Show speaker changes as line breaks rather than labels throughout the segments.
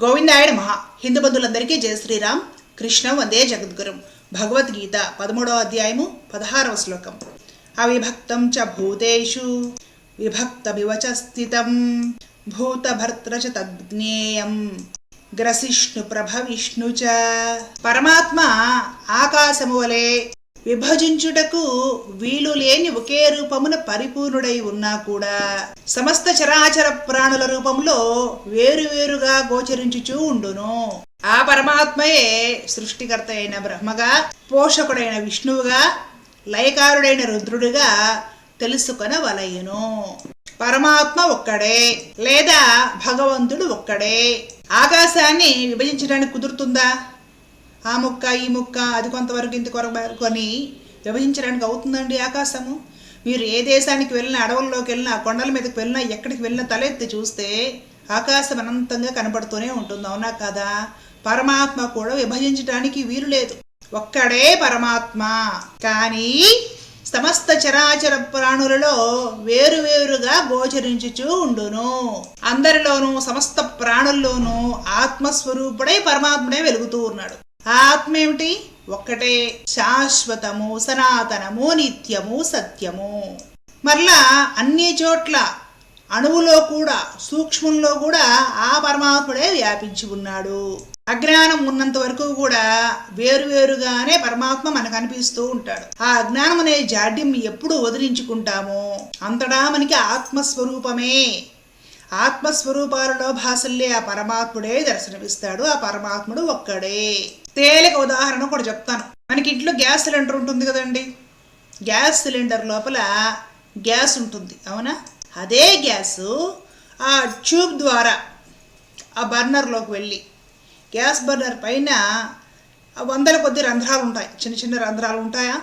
గోవిందాయన మహా హిందూ బంధువులందరికీ జయ శ్రీరామ్. కృష్ణం వందే జగద్గురు. భగవద్గీత పదమూడవ అధ్యాయము పదహారవ శ్లోకం. అవిభక్తం చ భూతేషు విభక్తమివ చ స్థితం భూతభర్త్ర చ తజ్ఞేయం గ్రసిష్ణు ప్రభ విష్ణు చ. పరమాత్మ ఆకాశము వలె విభజించుటకు వీలు లేని ఒకే రూపమున పరిపూర్ణుడై ఉన్నా కూడా సమస్త చరాచర ప్రాణుల రూపంలో వేరువేరుగా గోచరించుచూ ఉండును. ఆ పరమాత్మయే సృష్టికర్త అయిన బ్రహ్మగా పోషకుడైన విష్ణువుగా లయకారుడైన రుద్రుడిగా తెలుసుకొనవలయును. పరమాత్మ ఒక్కడే లేదా భగవంతుడు ఒక్కడే. ఆకాశాన్ని విభజించడానికి కుదురుతుందా? ఆ ముక్క ఈ ముక్క అది కొంతవరకు ఇంత కొరకు అని విభజించడానికి అవుతుందండి ఆకాశము. మీరు ఏ దేశానికి వెళ్ళినా అడవుల్లోకి వెళ్ళినా కొండల మీదకి వెళ్ళినా ఎక్కడికి వెళ్ళినా తలెత్తి చూస్తే ఆకాశం అనంతంగా కనబడుతూనే ఉంటుంది. అవునా కదా? పరమాత్మ కూడా విభజించడానికి వీలు లేదు. ఒక్కడే పరమాత్మ. కానీ సమస్త చరాచర ప్రాణులలో వేరువేరుగా గోచరించుచూ ఉండును. అందరిలోనూ సమస్త ప్రాణుల్లోనూ ఆత్మస్వరూపుడై పరమాత్మనే వెలుగుతూ ఉన్నాడు. ఆత్మ ఏమిటి ఒక్కటే. శాశ్వతము సనాతనము నిత్యము సత్యము. మరలా అన్ని చోట్ల అణువులో కూడా సూక్ష్మంలో కూడా ఆ పరమాత్ముడే వ్యాపించి ఉన్నాడు. అజ్ఞానం ఉన్నంత వరకు కూడా వేరువేరుగానే పరమాత్మ మనకు అనిపిస్తూ ఉంటాడు. ఆ అజ్ఞానం అనే జాడ్యం ఎప్పుడు వదిలించుకుంటామో. అంతటా మనకి ఆత్మస్వరూపమే. ఆత్మస్వరూపాలలో భాషల్లే ఆ పరమాత్ముడే దర్శనమిస్తాడు. ఆ పరమాత్ముడు ఒక్కడే. తేలిక ఉదాహరణ కూడా చెప్తాను. మనకి ఇంట్లో గ్యాస్ సిలిండర్ ఉంటుంది కదండి. గ్యాస్ సిలిండర్ లోపల గ్యాస్ ఉంటుంది. అవునా? అదే గ్యాసు ఆ ట్యూబ్ ద్వారా ఆ బర్నర్లోకి వెళ్ళి గ్యాస్ బర్నర్ పైన వందల కొద్ది రంధ్రాలు ఉంటాయి. చిన్న చిన్న రంధ్రాలు ఉంటాయా?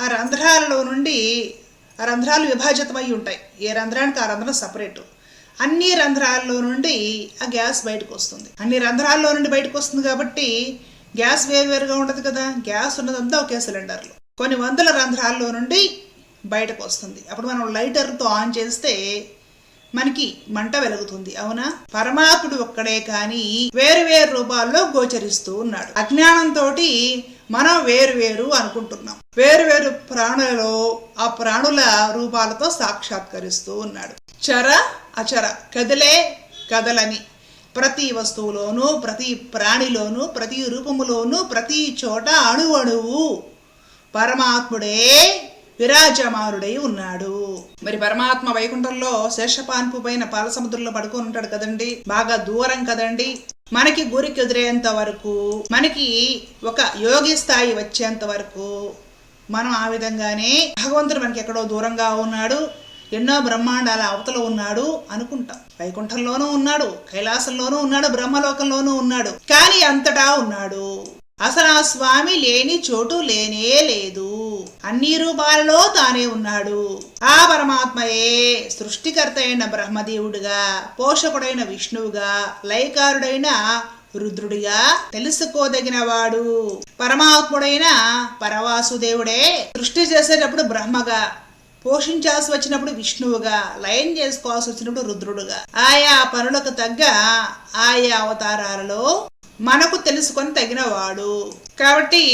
ఆ రంధ్రాలలో నుండి ఆ రంధ్రాలు విభాజితమై ఉంటాయి. ఏ రంధ్రానికి ఆ రంధ్రం సపరేటు. అన్ని రంధ్రాల్లో నుండి ఆ గ్యాస్ బయటకు వస్తుంది. అన్ని రంధ్రాల్లో నుండి బయటకు వస్తుంది కాబట్టి గ్యాస్ వేరువేరుగా ఉండదు కదా. గ్యాస్ ఉన్నదంతా ఒకే సిలిండర్లో. కొన్ని వందల రంధ్రాల్లో నుండి బయటకు వస్తుంది. అప్పుడు మనం లైటర్తో ఆన్ చేస్తే మనకి మంట వెలుగుతుంది. అవునా? పరమాత్ముడు ఒక్కడే కానీ వేరు వేరు రూపాల్లో గోచరిస్తూ ఉన్నాడు. అజ్ఞానంతో మనం వేరు వేరు అనుకుంటున్నాం. వేరు వేరు ప్రాణులలో ఆ ప్రాణుల రూపాలతో సాక్షాత్కరిస్తూ ఉన్నాడు. చర అచర. కదిలే కదలని. ప్రతి వస్తువులోనూ ప్రతి ప్రాణిలోనూ ప్రతి రూపములోనూ ప్రతి చోట అణు అణువు పరమాత్ముడే విరాజమానుడై ఉన్నాడు. మరి పరమాత్మ వైకుంఠంలో శేషపాన్పు పైన పాల సముద్రంలో పడుకొని ఉంటాడు కదండి. బాగా దూరం కదండి. మనకి గురికి ఎదురేంత వరకు మనకి ఒక యోగి స్థాయి వచ్చేంత వరకు మనం ఆ విధంగానే భగవంతుడు మనకి ఎక్కడో దూరంగా ఉన్నాడు. ఎన్నో బ్రహ్మాండాల అవతల ఉన్నాడు అనుకుంటాం. వైకుంఠంలోనూ ఉన్నాడు కైలాసంలోనూ ఉన్నాడు బ్రహ్మలోకంలోనూ ఉన్నాడు. కానీ అంతటా ఉన్నాడు. అసలు ఆ స్వామి లేని చోటు లేనే లేదు. అన్ని రూపాలలో తానే ఉన్నాడు. ఆ పరమాత్మయే సృష్టికర్త అయిన బ్రహ్మదేవుడిగా పోషకుడైన విష్ణువుగా లయకారుడైన రుద్రుడిగా తెలుసుకోదగిన వాడు పరమాత్ముడైన పరవాసుదేవుడే సృష్టి చేసేటప్పుడు బ్రహ్మగా పోషించాల్సి వచ్చినప్పుడు విష్ణువుగా లయం చేసుకోవాల్సి వచ్చినప్పుడు రుద్రుడుగా. ఆయా పనులకు తగ్గ ఆయా అవతారాలలో మనకు తెలుసుకొని తగినవాడు. కాబట్టి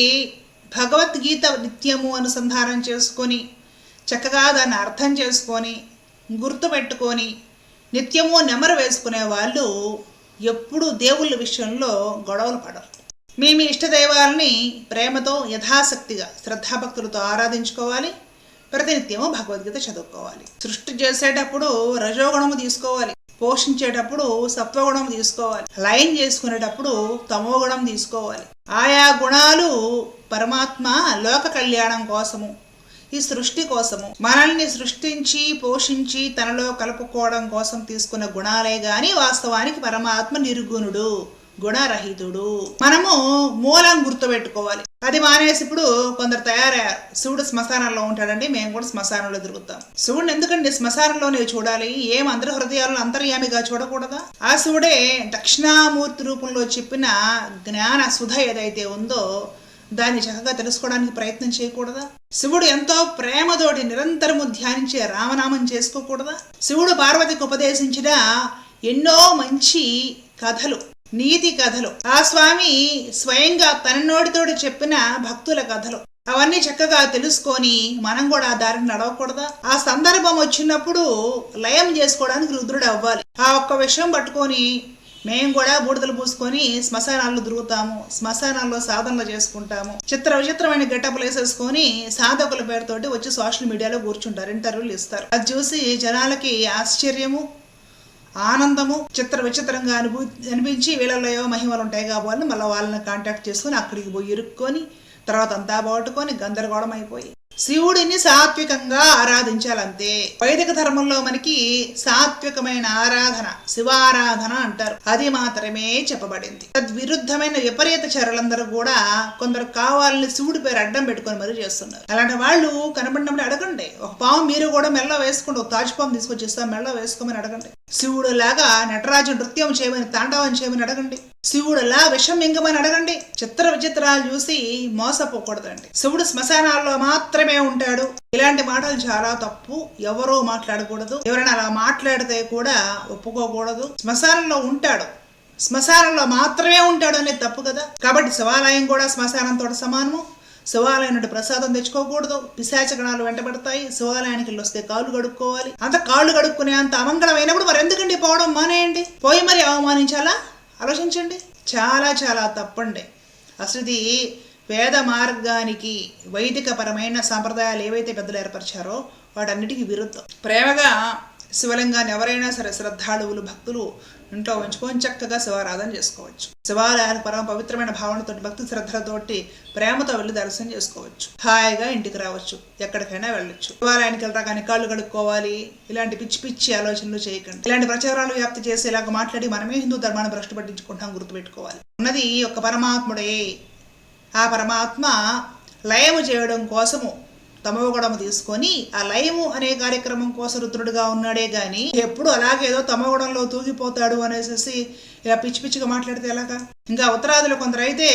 భగవద్గీత నిత్యము అనుసంధానం చేసుకొని చక్కగా దాన్ని అర్థం చేసుకొని గుర్తుపెట్టుకొని నిత్యము నెమరు వేసుకునే వాళ్ళు ఎప్పుడూ దేవుళ్ళ విషయంలో గొడవలు పడరు. మీ మీ ఇష్టదైవాలని ప్రేమతో యథాశక్తిగా శ్రద్ధాభక్తులతో ఆరాధించుకోవాలి. ప్రతినిత్యము భగవద్గీత చదువుకోవాలి. సృష్టి చేసేటప్పుడు రజోగుణము తీసుకోవాలి. పోషించేటప్పుడు సత్వగుణం తీసుకోవాలి. లైన్ చేసుకునేటప్పుడు తమో గుణం తీసుకోవాలి. ఆయా గుణాలు పరమాత్మ లోక కళ్యాణం కోసము ఈ సృష్టి కోసము. మనల్ని సృష్టించి పోషించి తనలో కలుపుకోవడం కోసం తీసుకున్న గుణాలే గాని వాస్తవానికి పరమాత్మ నిర్గుణుడు. గుణరహితుడు. మనము మూలం గుర్తుపెట్టుకోవాలి. అది మానేసి ఇప్పుడు కొందరు తయారయ్యారు. శివుడు శ్మశానంలో ఉంటాడండి మేము కూడా శ్మశానంలో తిరుగుతాం. శివుడిని ఎందుకండి శ్మశానంలోనే చూడాలి? ఏం అందరి హృదయాలను అంతర్యామిగా చూడకూడదా? ఆ శివుడే దక్షిణామూర్తి రూపంలో చెప్పిన జ్ఞాన సుధ ఏదైతే ఉందో దాన్ని చక్కగా తెలుసుకోవడానికి ప్రయత్నం చేయకూడదా? శివుడు ఎంతో ప్రేమతోటి నిరంతరము ధ్యానించే రామనామం చేసుకోకూడదా? శివుడు పార్వతికి ఉపదేశించిన ఎన్నో మంచి కథలు. నీతి కథలు. ఆ స్వామి స్వయంగా తన నోడితోడు చెప్పిన భక్తుల కథలు. అవన్నీ చక్కగా తెలుసుకొని మనం కూడా ఆ దారిని నడవకూడదా? ఆ సందర్భం వచ్చినప్పుడు లయం చేసుకోవడానికి రుద్రుడు అవ్వాలి. ఆ ఒక్క విషయం పట్టుకొని మేము కూడా బూడిదలు పూసుకొని శ్మశానాల్లో తిరుగుతాము. శ్మశానాల్లో సాధనలు చేసుకుంటాము. చిత్ర విచిత్రమైన గెటప్లు వేసేసుకొని సాధకుల పేరుతోటి వచ్చి సోషల్ మీడియాలో కూర్చుంటారు. ఇంటర్వ్యూలు ఇస్తారు. అది చూసి జనాలకి ఆశ్చర్యము ఆనందము చిత్ర విచిత్రంగా అనుభూ అనిపించి వీళ్ళలో ఏవో మహిమలు ఉంటాయి కాబట్టి మళ్ళీ వాళ్ళని కాంటాక్ట్ చేసుకొని అక్కడికి పోయి ఇరుక్కొని తర్వాత అంతా బాగుట్టుకొని గందరగోళం అయిపోయి శివుడిని సాత్వికంగా ఆరాధించాలంతే. వైదిక ధర్మంలో మనకి సాత్వికమైన ఆరాధన శివారాధన అంటారు. అది మాత్రమే చెప్పబడింది. తద్విరుద్ధమైన విపరీత చర్యలందరూ కూడా కొందరు కావాలని శివుడి పేరు అడ్డం పెట్టుకొని మరీ చేస్తున్నారు. అలాంటి వాళ్ళు కనబడినప్పుడు అడగండి. ఒక పాము మీరు కూడా మెల్ల వేసుకోండి ఒక తాజు పాము తీసుకొచ్చి మెల్ల వేసుకోమని అడగండి. శివుడు లాగా నటరాజు నృత్యం చేయమని తాండవం చేయమని అడగండి. శివుడులా విషం మింగమని అడగండి. చిత్ర విచిత్రాలు చూసి మోసపోకూడదండి. శివుడు శ్మశానాల్లో మాత్రమే ఉంటాడు. ఇలాంటి మాటలు చాలా తప్పు. ఎవరో మాట్లాడకూడదు. ఎవరైనా అలా మాట్లాడితే కూడా ఒప్పుకోకూడదు. శ్మశానంలో ఉంటాడు. శ్మశానంలో మాత్రమే ఉంటాడు అనేది తప్పు కదా. కాబట్టి శివాలయం కూడా శ్మశానంతో సమానము. శివాలయం నుండి ప్రసాదం తెచ్చుకోకూడదు. పిశాచగణాలు వెంటబడతాయి. శివాలయానికి వెళ్ళి వస్తే కాళ్ళు కడుక్కోవాలి. అంత కాళ్ళు కడుక్కునే అంత అమంగళమైనప్పుడు మరి ఎందుకండి పోవడం మానేయండి? పోయి మరి అవమానించాలా? ఆలోచించండి. చాలా చాలా తప్పండి. అసలు ఇది వేద మార్గానికి వైదిక పరమైన సాంప్రదాయాలు ఏవైతే పెద్దలు ఏర్పరిచారో వాటన్నిటికీ విరుద్ధం. ప్రేమగా శివలింగాన్ని ఎవరైనా సరే శ్రద్ధాళువులు భక్తులు ఇంట్లో ఉంచుకొని చక్కగా శివారాధన చేసుకోవచ్చు. శివాలయాలు పరమ పవిత్రమైన భావనతో భక్తి శ్రద్ధలతోటి ప్రేమతో వెళ్ళి దర్శనం చేసుకోవచ్చు. హాయిగా ఇంటికి రావచ్చు. ఎక్కడికైనా వెళ్ళొచ్చు. శివాలయానికి వెళ్ళరా కాళ్ళు కడుక్కోవాలి. ఇలాంటి పిచ్చి పిచ్చి ఆలోచనలు చేయకండి. ఇలాంటి ప్రచారాలు వ్యాప్తి చేసి ఇలాగ మాట్లాడి మనమే హిందూ ధర్మాన్ని భ్రష్టు పట్టించుకుంటాం గుర్తుపెట్టుకోవాలి. ఉన్నది ఒక పరమాత్ముడే. ఆ పరమాత్మ లయము చేయడం కోసము తమోగుణము తీసుకొని ఆ లయము అనే కార్యక్రమం కోసం రుద్రుడుగా ఉన్నాడే గాని ఎప్పుడు అలాగేదో తమోగుణంలో తూగిపోతాడు అనేసి ఇలా పిచ్చి పిచ్చిగా మాట్లాడితే ఎలాగా? ఇంకా ఉత్తరాదులు కొందరైతే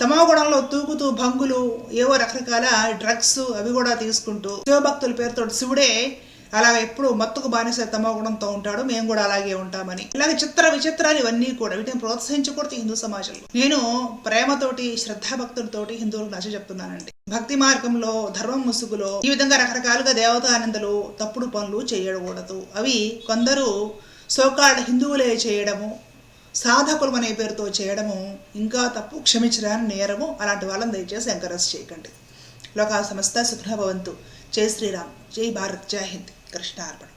తమోగుణంలో తూగుతూ భంగులు ఏవో రకరకాల డ్రగ్స్ అవి కూడా తీసుకుంటూ శివభక్తుల పేరుతో శివుడే అలాగ ఎప్పుడు మత్తుకు బానిస తమోగుణంతో ఉంటాడు. మేము కూడా అలాగే ఉంటామని. ఇలాగ చిత్ర విచిత్రాలు ఇవన్నీ కూడా వీటిని ప్రోత్సహించకూడదు హిందూ సమాజంలో. నేను ప్రేమతోటి శ్రద్ధాభక్తులతోటి హిందువులకు నచ్చ చెప్తున్నానండి. భక్తి మార్గంలో ధర్మం ముసుగులో ఈ విధంగా రకరకాలుగా దేవతానందలు తప్పుడు పనులు చేయకూడదు. అవి కొందరు సోకాళ్ళ హిందువులే చేయడము సాధకులు అనే పేరుతో చేయడము ఇంకా తప్పు క్షమించడానికి నేరము అలాంటి వాళ్ళని దయచేసి ఎంకరేజ్ చేయకండి. లోకా సమస్త సుఖభవంతు జై శ్రీరామ్. జై భారత్. జై హింద్. కృష్ణార్పణ